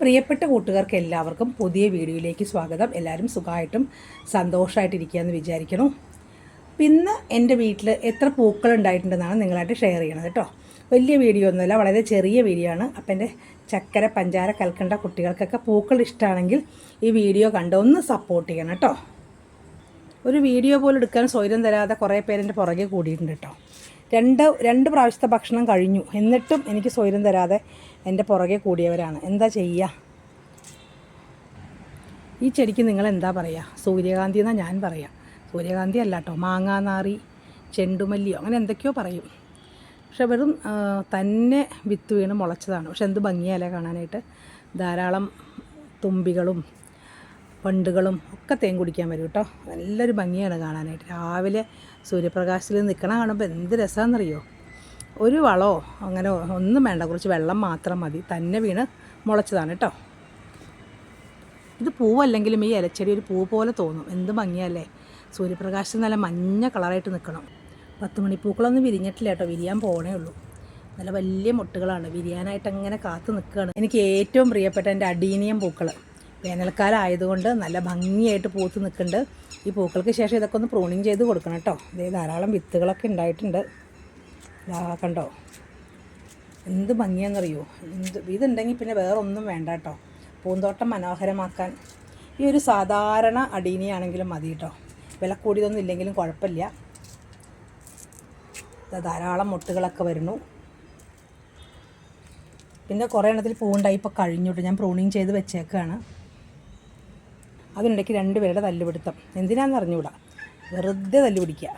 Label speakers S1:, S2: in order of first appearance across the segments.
S1: പ്രിയപ്പെട്ട കൂട്ടുകാർക്ക് എല്ലാവർക്കും പുതിയ വീഡിയോയിലേക്ക് സ്വാഗതം. എല്ലാവരും സുഖമായിട്ടും സന്തോഷമായിട്ടിരിക്കുകയെന്ന് വിചാരിക്കണം ഇന്ന് എന്റെ വീട്ടിൽ എത്ര പൂക്കൾ ഉണ്ടായിട്ടുണ്ടെന്നാണ് നിങ്ങളായിട്ട് ഷെയർ ചെയ്യണത് കേട്ടോ. വലിയ വീഡിയോ ഒന്നുമല്ല വളരെ ചെറിയ വീഡിയോ ആണ്. അപ്പം എന്റെ ചക്കര പഞ്ചാര കൽക്കണ്ട കുട്ടികൾക്കൊക്കെ പൂക്കൾ ഇഷ്ടമാണെങ്കിൽ ഈ വീഡിയോ കണ്ട് ഒന്ന് സപ്പോർട്ട് ചെയ്യണം കേട്ടോ. ഒരു വീഡിയോ പോലും എടുക്കാൻ സ്വൈരം തരാതെ കുറേ പേരെന്റെ പുറകെ കൂടിയിട്ടുണ്ട് കേട്ടോ. രണ്ട് രണ്ട് പ്രാവശ്യത്തെ ഭക്ഷണം കഴിഞ്ഞു. എന്നിട്ടും എനിക്ക് സ്വൈരം തരാതെ എന്റെ പുറകെ കൂടിയവരാണ്. എന്താ ചെയ്യുക ഈ ചെടിക്ക് നിങ്ങൾ എന്താ പറയുക സൂര്യകാന്തി എന്നാണ് ഞാൻ പറയാം. സൂര്യകാന്തി അല്ല കേട്ടോ മാങ്ങാനാറി ചെണ്ടുമല്ലിയോ അങ്ങനെ എന്തൊക്കെയോ പറയും. പക്ഷെ വെറും തന്നെ വിത്ത് വീണ് മുളച്ചതാണ്. പക്ഷെ എന്ത് ഭംഗിയല്ലേ കാണാനായിട്ട്? ധാരാളം തുമ്പികളും വണ്ടുകളും ഒക്കെ തേൻ കുടിക്കാൻ വരും കേട്ടോ. നല്ലൊരു ഭംഗിയാണ് കാണാനായിട്ട്. രാവിലെ സൂര്യപ്രകാശത്തിൽ നിൽക്കണ കാണുമ്പോൾ എന്ത് രസമാണെന്നറിയോ ഒരു വളമോ അങ്ങനെ ഒന്നും വേണ്ട കുറച്ച് വെള്ളം മാത്രം മതി. തന്നെ വീണ് മുളച്ചതാണ് കേട്ടോ. ഇത് പൂവല്ലെങ്കിലും ഈ ഇലച്ചെടി ഒരു പൂ പോലെ തോന്നും. എന്ത് ഭംഗിയല്ലേ? സൂര്യപ്രകാശത്തിൽ നല്ല മഞ്ഞ കളറായിട്ട് നിൽക്കണം. പത്ത് മണിപ്പൂക്കളൊന്നും വിരിഞ്ഞിട്ടില്ല കേട്ടോ. വിരിയാൻ പോണേ ഉള്ളൂ. നല്ല വലിയ മുട്ടുകളാണ്. വിരിയാനായിട്ട് അങ്ങനെ കാത്തു നിൽക്കുകയാണ്. എനിക്ക് ഏറ്റവും പ്രിയപ്പെട്ട എന്റെ അടീനിയം പൂക്കൾ വേനൽക്കാലം ആയതുകൊണ്ട് നല്ല ഭംഗിയായിട്ട് പൂത്ത് നിൽക്കുന്നുണ്ട്. ഈ പൂക്കൾക്ക് ശേഷം ഇതൊക്കെ ഒന്ന് പ്രൂണിങ് ചെയ്ത് കൊടുക്കണം കേട്ടോ. ഇതേ ധാരാളം വിത്തുകളൊക്കെ ഉണ്ടായിട്ടുണ്ട്. ഇതാ കണ്ടോ? എന്ത് ഭംഗിയാണെന്നറിയോ? എന്ത് ഇതുണ്ടെങ്കിൽ പിന്നെ വേറെ ഒന്നും വേണ്ട കേട്ടോ. പൂന്തോട്ടം മനോഹരമാക്കാൻ. ഈ ഒരു സാധാരണ അടീനിയാണെങ്കിലും മതി കേട്ടോ. വില കൂടിയതൊന്നും ഇല്ലെങ്കിലും കുഴപ്പമില്ല. ധാരാളം മുട്ടുകളൊക്കെ വരുന്നു. പിന്നെ കുറേ എണ്ണത്തിൽ പൂവുണ്ടായി. ഇപ്പോൾ കഴിഞ്ഞോട്ട് ഞാൻ പ്രൂണിങ് ചെയ്ത് വെച്ചേക്കാണ്. അതിനിടയ്ക്ക് രണ്ടുപേരുടെ തല്ലുപിടുത്തം. എന്തിനാണെന്ന് അറിഞ്ഞുകൂടാ? വെറുതെ തല്ലുപിടിക്കുക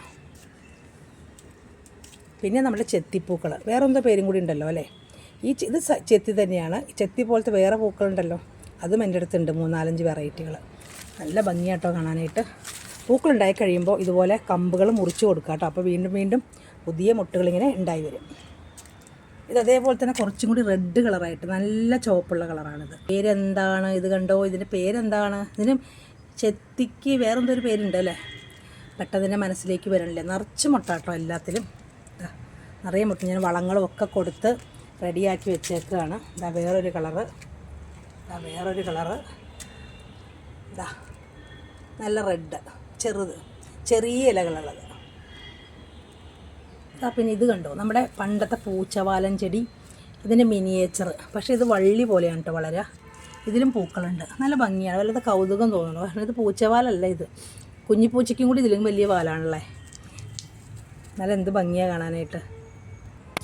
S1: പിന്നെ നമ്മുടെ ചെത്തിപ്പൂക്കൾ വേറെ എന്തോ പേരും കൂടി ഉണ്ടല്ലോ അല്ലേ? ഈ ഇത് ചെത്തി തന്നെയാണ്. ചെത്തി പോലത്തെ വേറെ പൂക്കളുണ്ടല്ലോ. അതും എന്റെ അടുത്തുണ്ട് മൂന്നാലഞ്ച് വെറൈറ്റികൾ നല്ല ഭംഗിയാട്ടോ കാണാനായിട്ട്. പൂക്കളുണ്ടായി കഴിയുമ്പോൾ ഇതുപോലെ കമ്പുകൾ മുറിച്ച് കൊടുക്കാം കേട്ടോ അപ്പോൾ വീണ്ടും വീണ്ടും പുതിയ മുട്ടുകളിങ്ങനെ ഉണ്ടായി വരും. ഇത് അതേപോലെ തന്നെ കുറച്ചും കൂടി റെഡ് കളറായിട്ട് നല്ല ചുവപ്പുള്ള കളറാണിത് പേരെന്താണ്? ഇത് കണ്ടോ? ഇതിന്റെ പേരെന്താണ്? ഇതിന് ചെത്തിക്ക് വേറെന്തൊരു പേരുണ്ട് അല്ലേ? പെട്ടെന്ന് മനസ്സിലേക്ക് വരണില്ലേ? നിറച്ച് മുട്ട കേട്ടോ എല്ലാത്തിലും നിറയെ മുട്ട. ഞാൻ വളങ്ങളും ഒക്കെ കൊടുത്ത് റെഡിയാക്കി വെച്ചേക്കുകയാണ് ഇതാ വേറൊരു കളറ്. ഇതാ വേറൊരു കളറ്. ഇതാ നല്ല റെഡ് ചെറുത്. ചെറിയ ഇലകളുള്ളത് പിന്നെ ഇത് കണ്ടോ? നമ്മുടെ പണ്ടത്തെ പൂച്ചവാലൻ ചെടി ഇതിന്റെ മിനിയേച്ചർ പക്ഷേ ഇത് വള്ളി പോലെയാണ് കേട്ടോ വളരെ. ഇതിലും പൂക്കളുണ്ട്. നല്ല ഭംഗിയാണ്. വല്ലത് കൗതുകം തോന്നുന്നു. കാരണം ഇത് പൂച്ചവാലല്ല ഇത്. കുഞ്ഞിപ്പൂച്ചയ്ക്കും കൂടി ഇതിലും വലിയ വാലാണല്ലേ? നല്ല എന്ത് ഭംഗിയാണ് കാണാനായിട്ട്.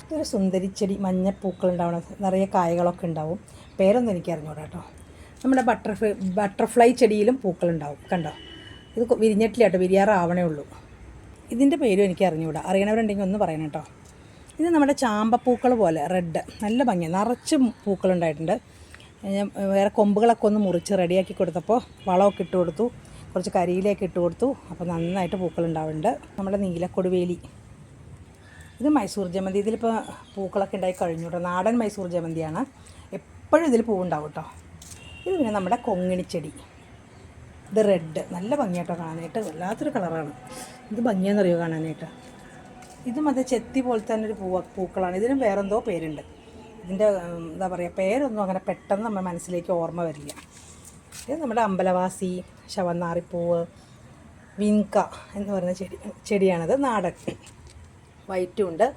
S1: ഇതൊരു സുന്ദരിച്ചെടി മഞ്ഞ ഉണ്ടാവണം നിറയെ കായകളൊക്കെ ഉണ്ടാവും. പേരൊന്നും എനിക്ക് അറിഞ്ഞൂടാ കേട്ടോ നമ്മുടെ ബട്ടർഫ്ലൈ ബട്ടർഫ്ലൈ ചെടിയിലും പൂക്കളുണ്ടാവും. കണ്ടോ? ഇത് വിരിഞ്ഞിട്ടില്ല കേട്ടോ വിരിയാറാവണേ ഉള്ളൂ. ഇതിന്റെ പേരും എനിക്ക് അറിഞ്ഞുകൂടാ അറിയണവരുണ്ടെങ്കിൽ ഒന്ന് പറയണം കേട്ടോ. ഇത് നമ്മുടെ ചാമ്പപ്പൂക്കൾ പോലെ റെഡ് നല്ല ഭംഗി. നിറച്ച് പൂക്കളുണ്ടായിട്ടുണ്ട്. ഞാൻ വേറെ കൊമ്പുകളൊക്കെ ഒന്ന് മുറിച്ച് റെഡിയാക്കി കൊടുത്തപ്പോൾ വളമൊക്കെ ഇട്ട് കൊടുത്തു. കുറച്ച് കരിയിലേക്ക് ഇട്ട് കൊടുത്തു. അപ്പോൾ നന്നായിട്ട് പൂക്കളുണ്ടാവുന്നുണ്ട്. നമ്മുടെ നീലക്കൊടുവേലി. ഇത് മൈസൂർ ജമന്തി. ഇതിലിപ്പോൾ പൂക്കളൊക്കെ ഉണ്ടായി കഴിഞ്ഞു കേട്ടോ. നാടൻ മൈസൂർ ജമന്തിയാണ്. എപ്പോഴും ഇതിൽ പൂവുണ്ടാവും കേട്ടോ. ഇത് പിന്നെ നമ്മുടെ കൊങ്ങിണിച്ചെടി ഇത് റെഡ് നല്ല ഭംഗിയായിട്ടോ കാണാനായിട്ട്. വല്ലാത്തൊരു കളറാണ് ഇത് ഭംഗിയാണെന്നറിയോ കാണാനായിട്ട്? ഇതും അത് ചെത്തി പോലെ തന്നെ ഒരു പൂവ പൂക്കളാണ്. ഇതിനും വേറെന്തോ പേരുണ്ട്. ഇതിന്റെ എന്താ പറയുക പേരൊന്നും അങ്ങനെ പെട്ടെന്ന് നമ്മുടെ മനസ്സിലേക്ക് ഓർമ്മ വരില്ല. ഇത് നമ്മുടെ അമ്പലവാസി ശവന്നാറിപ്പൂവ് വിൻക എന്ന് പറയുന്ന ചെടി ചെടിയാണത് നാടൻ. വൈറ്റും ഉണ്ട്.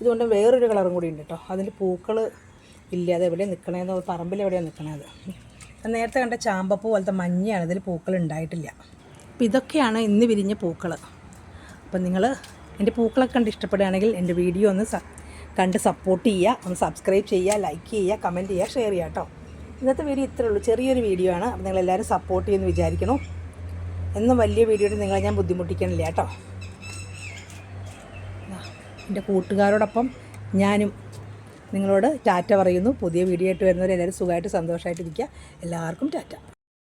S1: ഇതുകൊണ്ട് വേറൊരു കളറും കൂടി ഉണ്ട് കേട്ടോ അതിന്റെ പൂക്കൾ ഇല്ല അത് എവിടെ നിൽക്കണേന്ന് പറമ്പിൽ എവിടെയാണ് നിൽക്കണത് നേരത്തെ കണ്ട ചാമ്പപ്പൂ പോലത്തെ മഞ്ഞയാണ് ഇതിൽ പൂക്കൾ ഉണ്ടായിട്ടില്ല. അപ്പോൾ ഇതൊക്കെയാണ് ഇന്ന് വിരിഞ്ഞ പൂക്കൾ അപ്പം നിങ്ങൾ എന്റെ പൂക്കളൊക്കെ കണ്ട് ഇഷ്ടപ്പെടുകയാണെങ്കിൽ എന്റെ വീഡിയോ ഒന്ന് കണ്ട് സപ്പോർട്ട് ചെയ്യുക ഒന്ന് സബ്സ്ക്രൈബ് ചെയ്യുക ലൈക്ക് ചെയ്യുക കമന്റ് ചെയ്യുക ഷെയർ ചെയ്യുക കേട്ടോ ഇന്നത്തെ വീഡിയോ ഇത്രേ ഉള്ളൂ. ചെറിയൊരു വീഡിയോ ആണ്. അപ്പോൾ നിങ്ങളെല്ലാവരും സപ്പോർട്ട് ചെയ്യുമെന്ന് വിചാരിക്കണം എന്നും വലിയ വീഡിയോയിൽ നിങ്ങളെ ഞാൻ ബുദ്ധിമുട്ടിക്കണില്ല കേട്ടോ എന്റെ കൂട്ടുകാരോടൊപ്പം ഞാനും നിങ്ങളോട് ടാറ്റ പറയുന്നു. പുതിയ വീഡിയോ ആയിട്ട് വരുന്നവരെല്ലാവരും സുഖമായിട്ട് സന്തോഷമായിട്ടിരിക്കുക. എല്ലാവർക്കും ടാറ്റ.